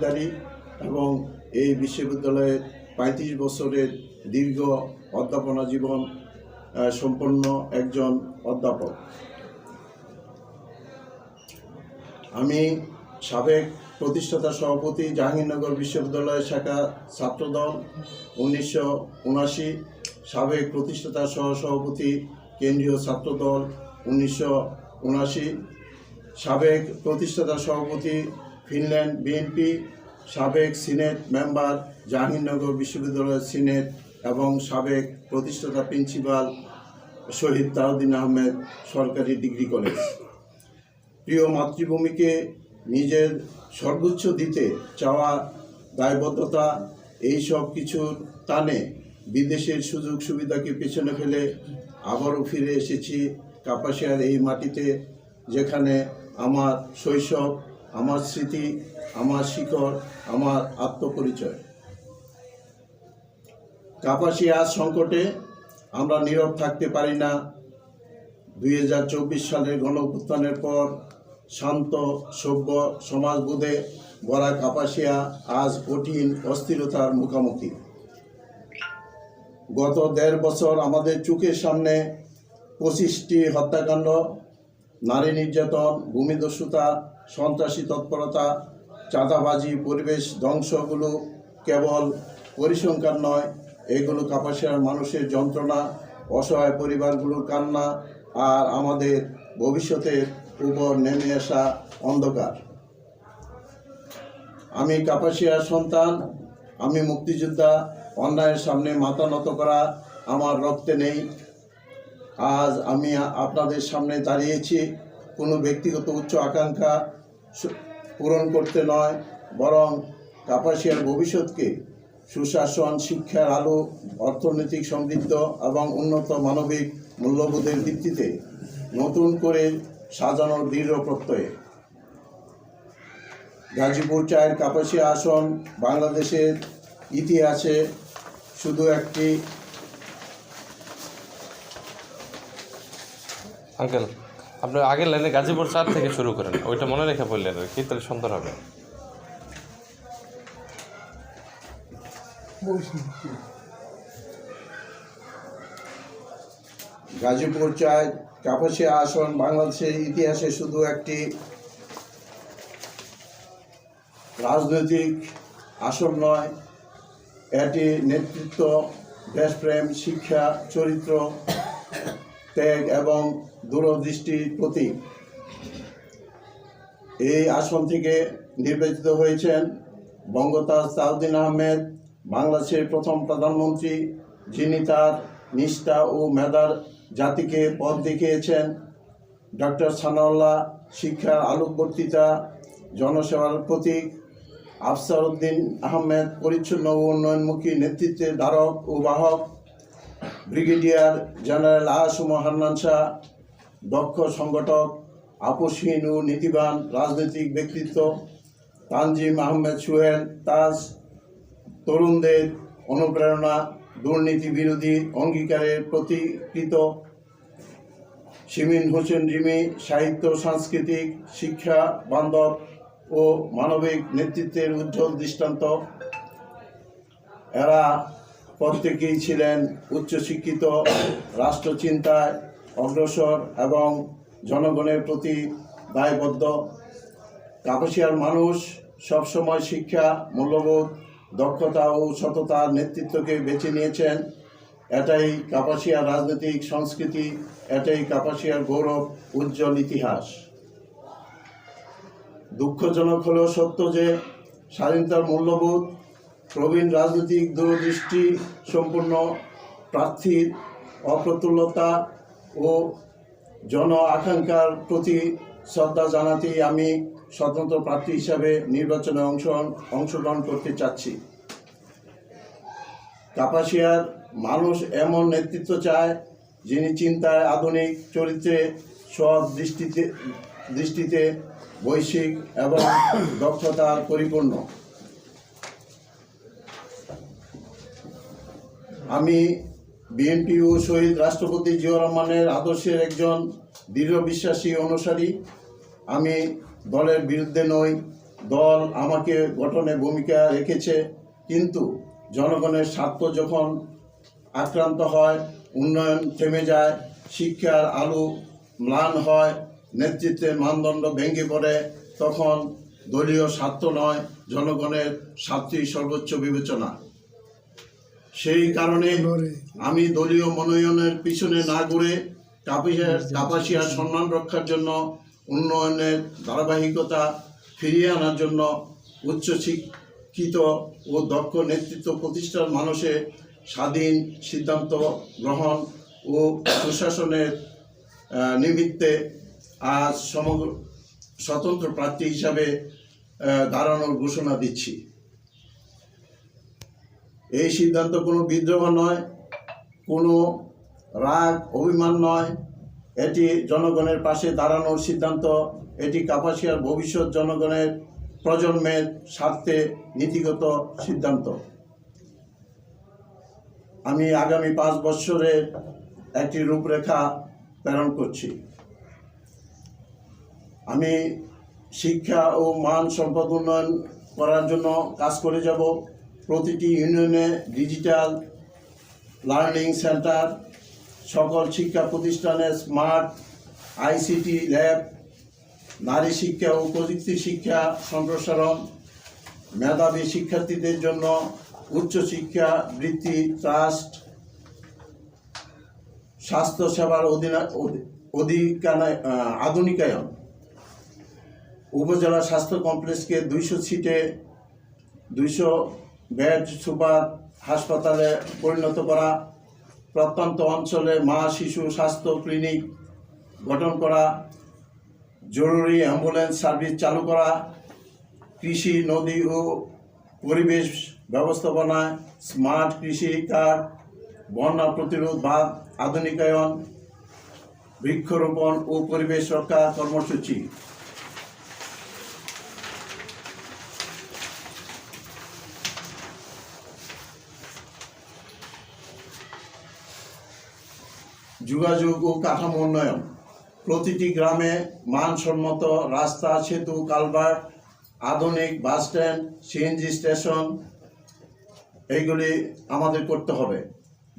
অংশীদারি এবং এই বিশ্ববিদ্যালয়ের পঁয়ত্রিশ বছরের দীর্ঘ অধ্যাপনা জীবন সম্পন্ন একজন অধ্যাপক। আমি সাবেক প্রতিষ্ঠাতা সভাপতি জাহাঙ্গীরনগর বিশ্ববিদ্যালয় শাখা ছাত্রদল উনিশশো উনাশি সাবেক প্রতিষ্ঠাতা সহ সভাপতি কেন্দ্রীয় ছাত্রদল উনিশশো উনাশি সাবেক প্রতিষ্ঠাতা সভাপতি ফিনল্যান্ড বিএনপি, সাবেক সিনেট মেম্বার জাহাঙ্গীরনগর বিশ্ববিদ্যালয়ের সিনেট এবং সাবেক প্রতিষ্ঠাতা প্রিন্সিপাল শহীদ তাউদ্দিন আহমেদ সরকারি ডিগ্রি কলেজ। প্রিয় মাতৃভূমিকে নিজের সর্বোচ্চ দিতে চাওয়া দায়বদ্ধতা এই সব কিছুর টানে বিদেশের সুযোগ সুবিধাকে পেছনে ফেলে আবারও ফিরে এসেছি কাপাসিয়ার এই মাটিতে, যেখানে আমার শৈশব আমার স্মৃতি, আমার শিকড়, আমার আত্মপরিচয়। কাপাসিয়া সংকটে আমরা নীরব থাকতে পারি না। দুই হাজার চব্বিশ সালের গণ পর শান্ত, সভ্য সমাজবোধে ভরা কাপাসিয়া আজ কঠিন অস্থিরতার মুখোমুখি। গত দেড় বছর আমাদের চোখের সামনে পঁচিশটি হত্যাকাণ্ড, নারী নির্যাতন ভূমিদস্যুতা সন্ত্রাসী তৎপরতা, চাঁদাবাজি, পরিবেশ ধ্বংসগুলো কেবল পরিসংখ্যান নয়, এগুলো কাপাসিয়ার মানুষের যন্ত্রণা, অসহায় পরিবারগুলোর কান্না আর আমাদের ভবিষ্যতের উপর নেমে আসা অন্ধকার। আমি কাপাসিয়ার সন্তান, আমি মুক্তিযোদ্ধা, অন্যায়ের সামনে মাথা নত করা আমার রক্তে নেই। আজ আমি আপনাদের সামনে দাঁড়িয়েছি। কোনো ব্যক্তিগত উচ্চ আকাঙ্ক্ষা পূরণ করতে নয়, বরং কাপাসিয়ার ভবিষ্যৎকে সুশাসন, শিক্ষার আলো, অর্থনৈতিক সমৃদ্ধ এবং উন্নত মানবিক মূল্যবোধের ভিত্তিতে নতুন করে সাজানোর দৃঢ় প্রত্যয়ে। গাজীপুর চায়ের কাপাসিয়া আসন বাংলাদেশের ইতিহাসে শুধু একটি আঙ্কেল আপনি আগের লাইনে গাজীপুর চার থেকে শুরু করেন। ওইটা মনে রেখে বললেন আর কি, তাহলে সুন্দর হবে। গাজীপুর চায় কাপাসিয়া আসন, বাংলাদেশের ইতিহাসে শুধু একটি রাজনৈতিক আসন নয়, এটি নেতৃত্ব, দেশপ্রেম, শিক্ষা, চরিত্র ত্যাগ এবং দূরদৃষ্টির প্রতীক। এই আসন থেকে নির্বাচিত হয়েছেন বঙ্গতাজ সাউদ্দিন আহমেদ, বাংলাদেশের প্রথম প্রধানমন্ত্রী, যিনি তার নিষ্ঠা ও মেধার জাতিকে পথ দেখিয়েছেন। ডক্টর সানাউল্লাহ শিক্ষার আলোকবর্তিতা, জনসেবার প্রতীক আফসার উদ্দিন আহমেদ পরিচ্ছন্ন ও উন্নয়নমুখী নেতৃত্বের ধারক ও বাহক। ব্রিগেডিয়ার জেনারেল আসম হান্নান শাহ, দক্ষ সংগঠক আপোষহীন ও নীতিবান রাজনৈতিক ব্যক্তিত্ব, তানজিম আহমেদ সুহেল, তাজ, তরুণদের অনুপ্রেরণা, দুর্নীতি বিরোধী অঙ্গীকারের প্রতিকৃত, শিমিন হোসেন রিমি, সাহিত্য, সাংস্কৃতিক, শিক্ষা, বান্ধব ও মানবিক নেতৃত্বের উজ্জ্বল দৃষ্টান্ত। এরা প্রত্যেকেই ছিলেন উচ্চশিক্ষিত, রাষ্ট্রচিন্তায় অগ্রসর এবং জনগণের প্রতি দায়বদ্ধ। কাপাসিয়ার মানুষ সবসময় শিক্ষা, মূল্যবোধ, দক্ষতা ও সততার নেতৃত্বকে বেছে নিয়েছেন। এটাই কাপাসিয়ার রাজনৈতিক সংস্কৃতি, এটাই কাপাসিয়ার গৌরব, উজ্জ্বল ইতিহাস। দুঃখজনক হলেও সত্য যে স্বাধীনতার মূল্যবোধ প্রবীণ রাজনৈতিক দূরদৃষ্টি, সম্পূর্ণ প্রার্থীর অপ্রতুলতা ও জন আকাঙ্ক্ষার প্রতি শ্রদ্ধা জানাতেই আমি স্বতন্ত্র প্রার্থী হিসাবে নির্বাচনে অংশ, অংশগ্রহণ করতে চাচ্ছি। কাপাসিয়ার মানুষ এমন নেতৃত্ব চায় যিনি চিন্তায় আধুনিক চরিত্রে সৎ দৃষ্টিতে দৃষ্টিতে বৈশ্বিক এবং দক্ষতার পরিপূর্ণ। আমি বিএনপি ও শহীদ রাষ্ট্রপতি জিয়াউর রহমানের আদর্শের একজন দৃঢ় বিশ্বাসী অনুসারী। আমি দলের বিরুদ্ধে নই, দল আমাকে গঠনে ভূমিকা রেখেছে, কিন্তু জনগণের স্বার্থ যখন আক্রান্ত হয়, উন্নয়ন থেমে যায়, শিক্ষার আলো ম্লান হয়, নেতৃত্বের মানদণ্ড ভেঙে পড়ে, তখন দলীয় স্বার্থ নয়, জনগণের স্বার্থই সর্বোচ্চ বিবেচনা। সেই কারণে আমি দলীয় মনোনয়নের পিছনে না ঘুরে কাপাসিয়ার কাপাসিয়ার সম্মান রক্ষার জন্য উন্নয়নের ধারাবাহিকতা ফিরিয়ে আনার জন্য উচ্চ শিক্ষিত ও দক্ষ নেতৃত্ব প্রতিষ্ঠার মানুষের স্বাধীন সিদ্ধান্ত গ্রহণ ও সুশাসনের নিমিত্তে আজ সমগ্র স্বতন্ত্র প্রার্থী হিসাবে দাঁড়ানোর ঘোষণা দিচ্ছি। এই সিদ্ধান্ত কোনো বিদ্রোহ নয়, কোনো রাগ, অভিমান নয়। এটি জনগণের পাশে দাঁড়ানোর সিদ্ধান্ত। এটি কাপাসিয়ার ভবিষ্যৎ জনগণের প্রজন্মের স্বার্থে নীতিগত সিদ্ধান্ত। আমি আগামী পাঁচ বছরের একটি রূপরেখা প্রেরণ করছি। আমি শিক্ষা ও মান সম্পদ উন্নয়ন করার জন্য কাজ করে যাব। প্রতিটি ইউনিয়নে ডিজিটাল লার্নিং সেন্টার, সকল শিক্ষা প্রতিষ্ঠানে স্মার্ট আইসিটি ল্যাব, নারী শিক্ষা ও প্রযুক্তি শিক্ষা সম্প্রসারণ, মেধাবী শিক্ষার্থীদের জন্য উচ্চশিক্ষা বৃত্তি ট্রাস্ট স্বাস্থ্য সেবার অধীনা অধিকানায় আধুনিকায়ন। উপজেলা স্বাস্থ্য কমপ্লেক্সকে দুইশো সিটে, দুইশো বেড সুপার হাসপাতালে পরিণত করা, প্রত্যন্ত অঞ্চলে মা, শিশু স্বাস্থ্য ক্লিনিক গঠন করা, জরুরি অ্যাম্বুলেন্স সার্ভিস চালু করা, কৃষি, নদী ও পরিবেশ ব্যবস্থাপনায় স্মার্ট কৃষি কার্ড, বন্যা প্রতিরোধ বাঁধ, আধুনিকায়ন, বৃক্ষরোপণ ও পরিবেশ রক্ষা কর্মসূচি। যোগাযোগ ও কাঠামো উন্নয়ন। প্রতিটি গ্রামে মানসম্মত রাস্তা, সেতু, কালভার্ট, আধুনিক বাস স্ট্যান্ড, সিএনজি স্টেশন, এইগুলি আমাদের করতে হবে।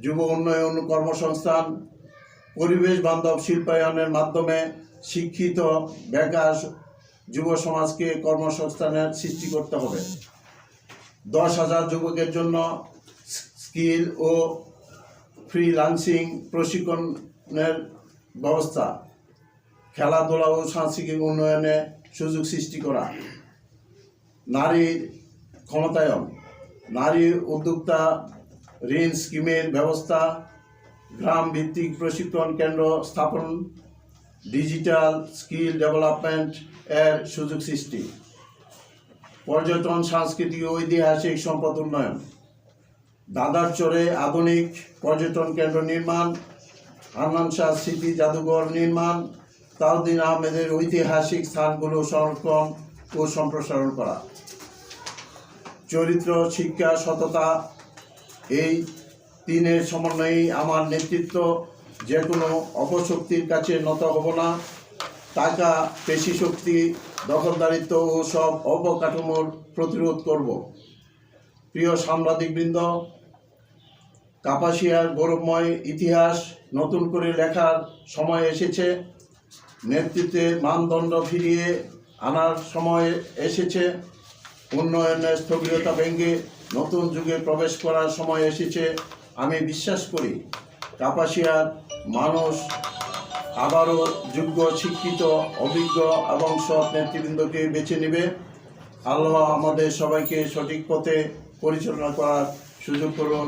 যুব উন্নয়ন কর্মসংস্থান, পরিবেশ বান্ধব শিল্পায়নের মাধ্যমে শিক্ষিত, বেকার যুব সমাজকে কর্মসংস্থানের সৃষ্টি করতে হবে। দশ হাজার যুবকের জন্য স্কিল ও ফ্রিলান্সিং প্রশিক্ষণের ব্যবস্থা, খেলাধুলা ও সাংস্কৃতিক উন্নয়নে সুযোগ সৃষ্টি করা নারীর ক্ষমতায়ন, নারী উদ্যোক্তা ঋণ স্কিমের ব্যবস্থা গ্রাম ভিত্তিক প্রশিক্ষণ কেন্দ্র স্থাপন, ডিজিটাল স্কিল ডেভেলপমেন্ট এর সুযোগ সৃষ্টি, পর্যটন, সাংস্কৃতিক ঐতিহাসিক সম্পদ উন্নয়ন। দাদার চরে আধুনিক পর্যটন কেন্দ্র নির্মাণ হান্নান শাহ স্মৃতি জাদুঘর নির্মাণ তাউদ্দিন আহমেদের ঐতিহাসিক স্থানগুলো সংরক্ষণ ও সম্প্রসারণ করা। চরিত্র, শিক্ষা, সততা, এই তিনের সমন্বয়েই আমার নেতৃত্ব যে কোনো অপশক্তির কাছে নত হব না। টাকা, পেশি শক্তি, দখলদারিত্ব ও সব অবকাঠামোর প্রতিরোধ করব। প্রিয় সাংবাদিকবৃন্দ কাপাসিয়ার গৌরবময় ইতিহাস নতুন করে লেখার সময় এসেছে। নেতৃত্বের মানদণ্ড ফিরিয়ে আনার সময় এসেছে। উন্নয়নের স্থবিরতা ভেঙে নতুন যুগে প্রবেশ করার সময় এসেছে। আমি বিশ্বাস করি, কাপাসিয়ার মানুষ আবারও যোগ্য, শিক্ষিত, অভিজ্ঞ এবং সৎ নেতৃবৃন্দকে বেছে নেবে। আল্লাহ আমাদের সবাইকে সঠিক পথে পরিচালনা করার সুযোগ করুন।